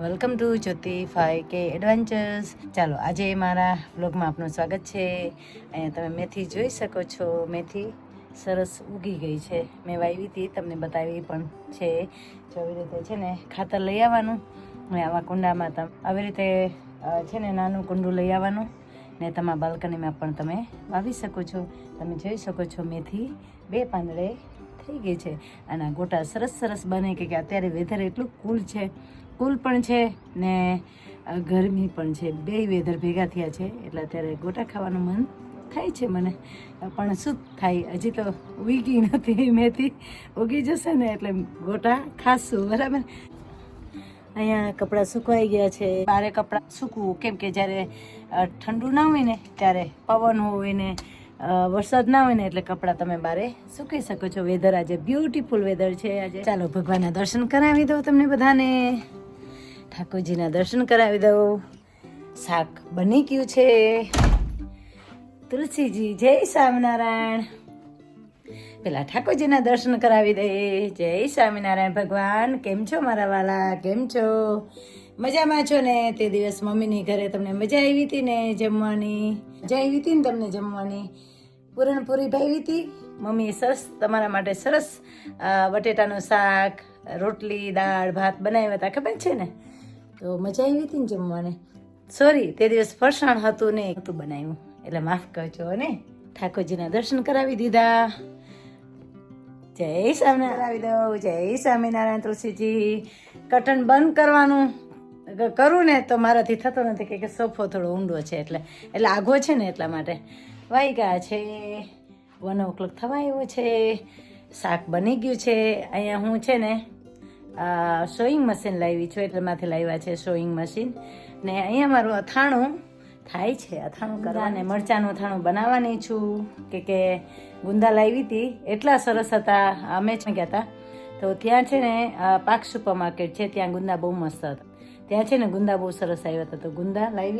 Welcome to Jyoti ફાઈ કે adventures ચાલો, આજે મારા વ્લોગમાં આપનું સ્વાગત છે. અહીંયા તમે મેથી જોઈ શકો છો. મેથી સરસ ઉગી ગઈ છે. મેં વાવી હતી, તમને બતાવી પણ છે. જો આવી રીતે છે ને ખાતર લઈ આવવાનું ને આવા કુંડામાં તમ, આવી રીતે છે ને નાનું કુંડું લઈ આવવાનું ને તમારા બાલ્કનીમાં પણ તમે વાવી શકો છો. તમે જોઈ શકો છો મેથી બે પાંદડે થઈ ગઈ છે. અને આ ગોટા સરસ સરસ બને કે અત્યારે વેધર એટલું કુલ છે. કુલ પણ છે ને ગરમી પણ છે. બે વેધર ભેગા થયા છે. એટલે અત્યારે ગોટા ખાવાનું મન થાય છે મને. પણ શું થાય? હજી તો ઉગી નથી મેથી. ઉગી જશે ને એટલે ગોટા ખાશું. બરાબર? અહીંયા કપડાં સુકવાઈ ગયા છે. બારે કપડાં સૂકવું. કેમ કે જ્યારે ઠંડુ ના હોય ને, ત્યારે પવન હોય ને વરસાદ ના હોય ને એટલે કપડાં તમે બારે સૂકી શકો છો. વેધર આજે બ્યુટીફુલ વેધર છે આજે. ચાલો, ભગવાનના દર્શન કરાવી દઉં તમને બધાને. ઠાકોરજીના દર્શન કરાવી દઉં. શાક બની ગયું છે. તુલસીજી, જય સ્વામિનારાયણ. પેલા ઠાકોરજીના દર્શન કરાવી દઈએ. જય સ્વામિનારાયણ ભગવાન. કેમ છો મારા વાલા? કેમ છો? મજામાં છો ને? તે દિવસ મમ્મીની ઘરે તમને મજા આવી હતી ને જમવાની? મજા આવી હતી ને તમને જમવાની? પૂરણપૂરી ભાવી હતી. મમ્મીએ સરસ તમારા માટે સરસ બટેટાનું શાક રોટલી દાળ ભાત બનાવ્યા હતા. ખબર છે ને? તો મજા આવી હતી ને જમવાને? સોરી તે દિવસ ફરસાણ હતું ને. હતું બનાવ્યું. એટલે માફ કરજો ને? ઠાકોરજીના દર્શન કરાવી દીધા. જય સ્વામિનારાયણ. કરાવી દઉં. જય સ્વામિનારાયણ તુલસીજી. કટન બંધ કરવાનું. કરું ને તો મારાથી થતો નથી કે સોફો થોડો ઊંડો છે એટલે. એટલે આઘો છે ને એટલા માટે. વાગ્યા છે. વન ઓ ક્લોક થવા આવ્યો છે. શાક બની ગયું છે. અહીંયા હું છે ને સોઈંગ મશીન લાવી છું. એટલે માંથી લાવ્યા છે સોઈંગ મશીન ને અહીંયા મારું અથાણું થાય છે. અથાણું કરવા ને મરચાંનું અથાણું બનાવવાની છું. કે કે ગુંદા લાવી હતી. એટલા સરસ હતા. અમે જ ગયા હતા. તો ત્યાં છે ને પાક સુપર માર્કેટ છે. ત્યાં ગુંદા બહુ મસ્ત હતા. ત્યાં છે ને ગુંદા બહુ સરસ આવ્યા હતા. તો ગુંદા લાવી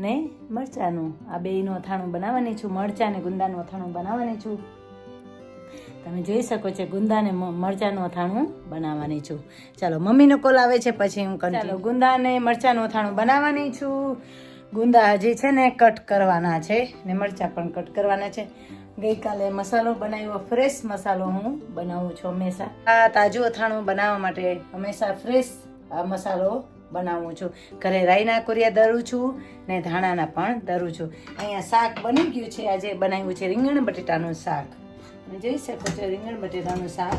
ને, મરચાંનું. આ બેયનું અથાણું બનાવવાની છું, મરચાં અને ગુંદાનું અથાણું બનાવવાની છું. તમે જોઈ શકો છો ગુંદા ને મ- મરચાંનું અથાણું બનાવવાની છું. ચાલો, મમ્મીનો કોલ આવે છે, પછી હું ચાલો ગુંદા ને મરચાંનું અથાણું બનાવવાની છું. ગુંદા હજી છે ને કટ કરવાના છે, ને મરચાં પણ કટ કરવાના છે. ગઈકાલે મસાલો બનાવ્યો ફ્રેશ મસાલો હું બનાવું છું હંમેશા. આ તાજું અથાણું બનાવવા માટે હંમેશા ફ્રેશ મસાલો બનાવું છું. ઘરે રાઈના કોરિયા દરું છું ને ધાણાના પણ દરું છું. અહીંયા શાક બની ગયું છે. આજે બનાવ્યું છે રીંગણ બટેટાનું શાક. તમે જોઈ શકો છો રીંગણ બટેટાનું શાક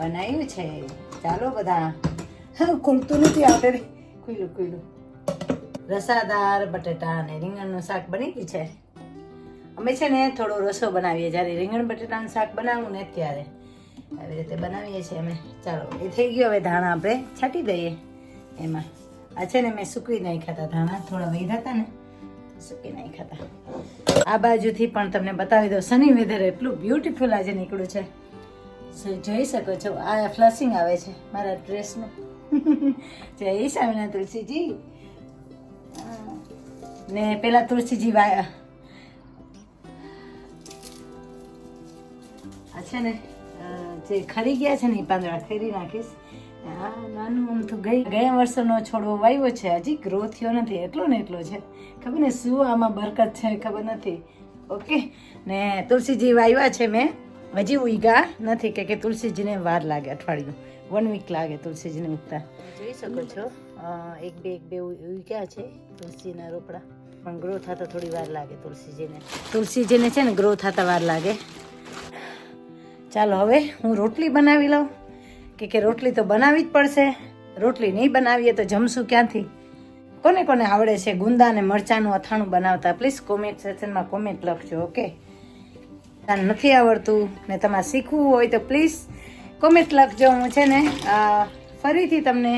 બનાવ્યું છે. ચાલો બધા. હા, ખુલતું નથી આપણે ખુલ્લું ખુલ્લું. રસાદાર બટેટા અને રીંગણનું શાક બની ગયું છે. અમે છે ને થોડો રસો બનાવીએ જ્યારે રીંગણ બટેટાનું શાક બનાવવું ને ત્યારે. આવી રીતે બનાવીએ છીએ અમે. ચાલો, એ થઈ ગયો. હવે ધાણા આપણે છાંટી દઈએ. એમાં. આ છે ને મેં સૂકવી નાખ્યા હતા ધાણા, થોડા વૈધા હતા ને સૂકી નાખ્યા હતા આ બાજુથી પણ તમને બતાવી દઉં સની વેધર એટલું બ્યુટીફુલ આજે નીકળ્યું છે. જોઈ શકો છો, આ ફ્લશિંગ આવે છે, મારા ડ્રેસનું જય સ્વામિનારાયણ તુલસીજી. ને પેલા તુલસીજી આ છે ને જે ખરી ગયા છે ને, એ પાંદડા ખરી નાખીશ. આ નાનું આમ તો ગઈ ગયા વર્ષનો છોડવો વાવ્યો છે. હજી ગ્રો થયો નથી. એટલો ને એટલો છે. ખબર ને શું આમાં બરકત છે ખબર નથી. ઓકે. ને તુલસીજી વાવ્યા છે મેં. હજી ઉગ્યા નથી કે કે તુલસીજીને વાર લાગે અઠવાડિયું. વન વીક લાગે તુલસીજીને ઉગતા. જોઈ શકો છો. એક બે એક બે ઉગ્યા છે તુલસીના રોપડા. પણ ગ્રો થતા થોડી વાર લાગે તુલસીજીને. તુલસીજીને છે ને ગ્રો થતા વાર લાગે. ચાલો હવે હું રોટલી બનાવી લઉં. કે કે રોટલી તો બનાવવી જ પડશે. રોટલી નહીં બનાવીએ તો જમશું ક્યાંથી? કોને કોને આવડે છે ગુંદા અને મરચાંનું અથાણું બનાવતા? પ્લીઝ કોમેન્ટ સેક્શનમાં કોમેન્ટ લખજો ઓકે નથી આવડતું ને તમારે શીખવું હોય તો પ્લીઝ કોમેન્ટ લખજો. હું છે ને ફરીથી તમને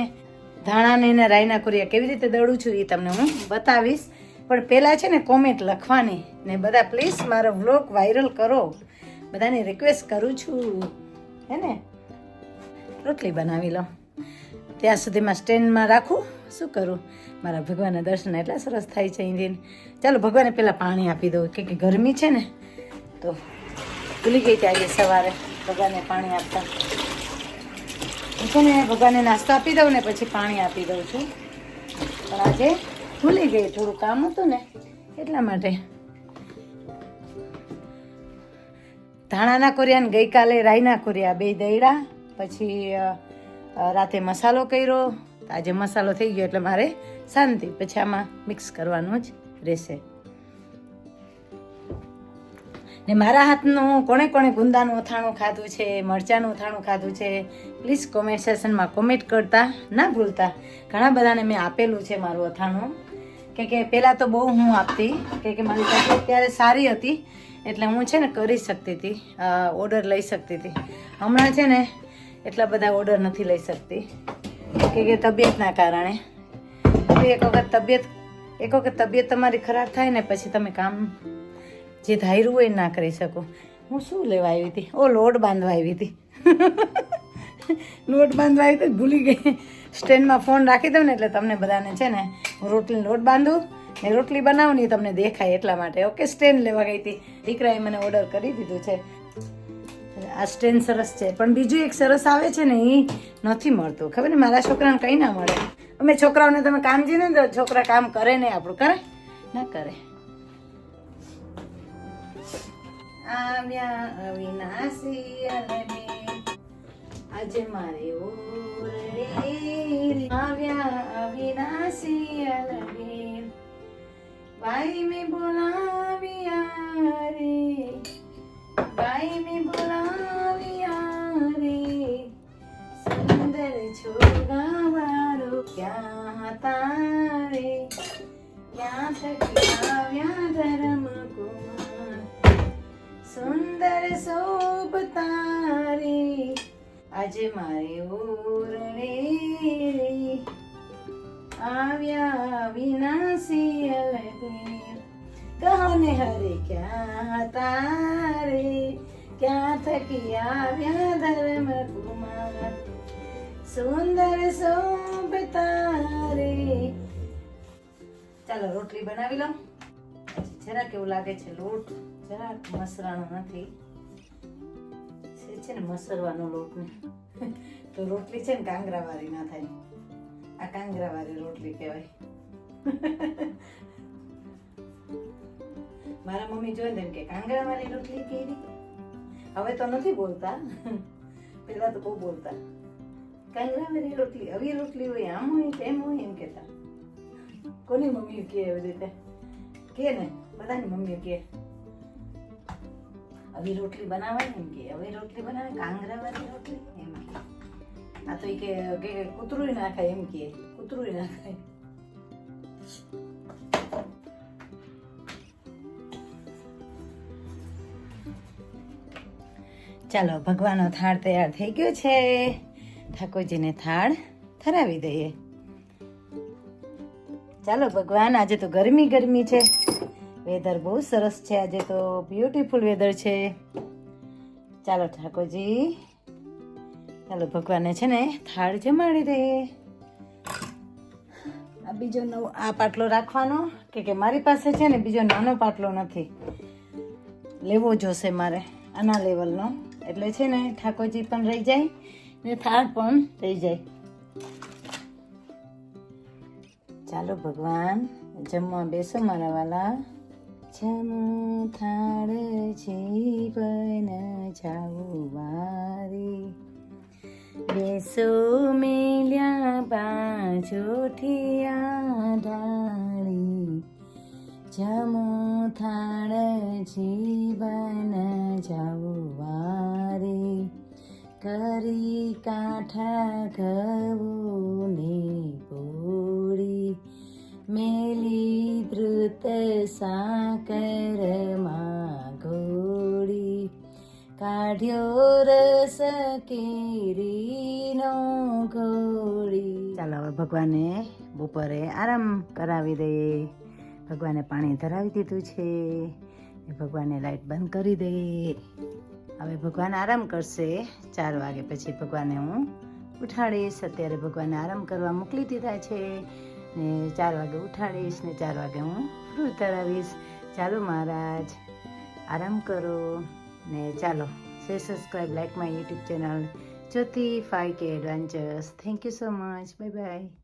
ધાણાને ને રાયના કુરિયા કેવી રીતે દળું છું એ તમને હું બતાવીશ. પણ પહેલાં છે ને કોમેન્ટ લખવાની ને બધા પ્લીઝ મારો વ્લોગ વાયરલ કરો. બધાને રિક્વેસ્ટ કરું છું. હે ને? રોટલી બનાવી લો. ત્યાં સુધીમાં સ્ટેન્ડમાં રાખું. શું કરું? મારા ભગવાનના દર્શન એટલા સરસ થાય છે અહીંથી. ચાલો ભગવાને પહેલાં પાણી આપી દઉં. કે કે ગરમી છે ને, તો ભૂલી ગઈ હતી આજે સવારે ભગવાનને પાણી આપતા. હું છે ને ભગવાનને નાસ્તો આપી દઉં ને પછી પાણી આપી દઉં છું. પણ આજે ભૂલી ગઈ, થોડું કામ હતું ને, એટલા માટે. ધાણાના કોરિયા ગઈકાલે રાઈના કોરિયા, બે દઈડા. પછી રાતે મસાલો કર્યો. આજે મસાલો થઈ ગયો એટલે મારે શાંતિ. પછી આમાં મિક્સ કરવાનું જ રહેશે. ને મારા હાથનું કોણે કોણે ગુંદાનું અથાણું ખાધું છે, મરચાંનું અથાણું ખાધું છે પ્લીઝ કોમેન્ટ સેશનમાં કોમેન્ટ કરતા ના ભૂલતા. ઘણા બધાને મેં આપેલું છે મારું અથાણું. કે કે પહેલાં તો બહુ હું આપતી કે કે મારી તબિયત ત્યારે સારી હતી, એટલે હું છે ને કરી શકતી હતી ઓર્ડર લઈ શકતી હતી. હમણાં છે ને એટલા બધા ઓર્ડર નથી લઈ શકતી. કે કે તબિયતના કારણે. એક વખત તબિયત, એક વખત તબિયત તમારી ખરાબ થાય ને પછી તમે કામ જે ધાર્યું હોય ના કરી શકો. હું શું લેવા આવી હતી? ઓ, લોટ બાંધવા આવી હતી. લોટ બાંધવા આવી હતી ભૂલી ગઈ. સ્ટેન્ડમાં ફોન રાખી દઉં ને એટલે તમને બધાને છે ને, હું રોટલી લોટ બાંધું ને રોટલી બનાવું ને તમને દેખાય એટલા માટે. ઓકે, સ્ટેન્ડ લેવા ગઈ હતી. દીકરાએ મને ઓર્ડર કરી દીધું છે. આ સ્ટેન સરસ છે. પણ બીજું એક સરસ આવે છે ને એ નથી મળતું. ખબર ને, મારા છોકરાને કંઈ ના મળે. અમે છોકરાઓને, તમે કામ જીને તો છોકરા કામ કરે નહીં આપણું, કરે? ના કરે. આવ્યા અવિનાશી અલમે આજે મારે ઓરડે આવ્યા અવિનાશી અલમે ભાઈ મેં બોલાવ્યા રે. ક્યાં આવ્યા ધર્મ કુમાર સુંદર શોભ તારે આજે મારે ઓરડે રે આવ્યા વિનાશી અલગે કહો ને હરે ક્યાં તારે? ક્યાં થકી આવ્યા ધર્મ કુમાર સુંદર શોભતા રે ચાલો, રોટલી બનાવી લઉં. જરા કેવું લાગે છે લોટ, જરાક મસરાણો નથી. છે ને મસરવાનો લોટ ને. તો રોટલી છે ને કાંગરાવાળી, ના થાય. આ કાંગરાવાળી રોટલી કહેવાય. મારા મમ્મી જોઈને એમ કે કાંગરાવાળી રોટલી કેવી? હવે તો નથી બોલતા. પેલા તો બહુ બોલતા. કાંગરાવાળી રોટલી. આવી રોટલી હોય, આમ હોય તેમ હોય એમ કહેતા. કોની મમ્મી કે એવી રીતે? કે ને, બધાની મમ્મી કે આવી રોટલી બનાવે એમ કે આવી રોટલી બનાવે કાંગરાવાળી રોટલી એમ કે આ તો એ કે કૂતરું ના એમ કે કૂતરું ના ચાલો, ભગવાનનો થાળ તૈયાર થઈ ગયો છે. ઠાકોરજીને થાળ ધરાવી દઈએ. ચાલો ભગવાન, આજે તો ગરમી ગરમી છે. વેધર બહુ સરસ છે. આજે તો બ્યુટીફુલ વેધર છે. ચાલો ઠાકોરજી, ચાલો ભગવાનને છે ને થાળ જમાડી દઈએ. આ બીજો નવો, આ પાટલો રાખવાનો, કે કે મારી પાસે છે ને બીજો નાનો પાટલો નથી. લેવો જોશે મારે, આના લેવલનો એટલે છે ને ઠાકોરજી પણ રહી જાય. ને થાળ પણ થઈ જાય. ચાલો ભગવાન, જમવા બેસો મારા વાલા. જમો થાળ જીવન જાવું વારી બેસો મેલ્યા બાજોથી આધારી. જમો થાળ જીવન જાવું વારી કરી કાંઠા ઘઉં પૂરી. મેલી ધૃત સાકર ગોળી કાઢ્યો રસ કેરીનો ગોળી. ચાલો હવે ભગવાને બપોરે આરામ કરાવી દઈએ. ભગવાને પાણી ધરાવી દીધું છે. ભગવાને લાઈટ બંધ કરી દઈએ. હવે ભગવાન આરામ કરશે. ચાર વાગે પછી ભગવાનને હું ઉઠાડીશ. અત્યારે ભગવાનને આરામ કરવા મોકલી દીધા છે ને ચાર વાગે ઉઠાડીશ ને ચાર વાગે હું ફ્રૂટ ધરાવીશ ચાલો મહારાજ, આરામ કરો ને ચાલો. Say subscribe like my YouTube channel Jyoti phi કે adventures thank you so much bye bye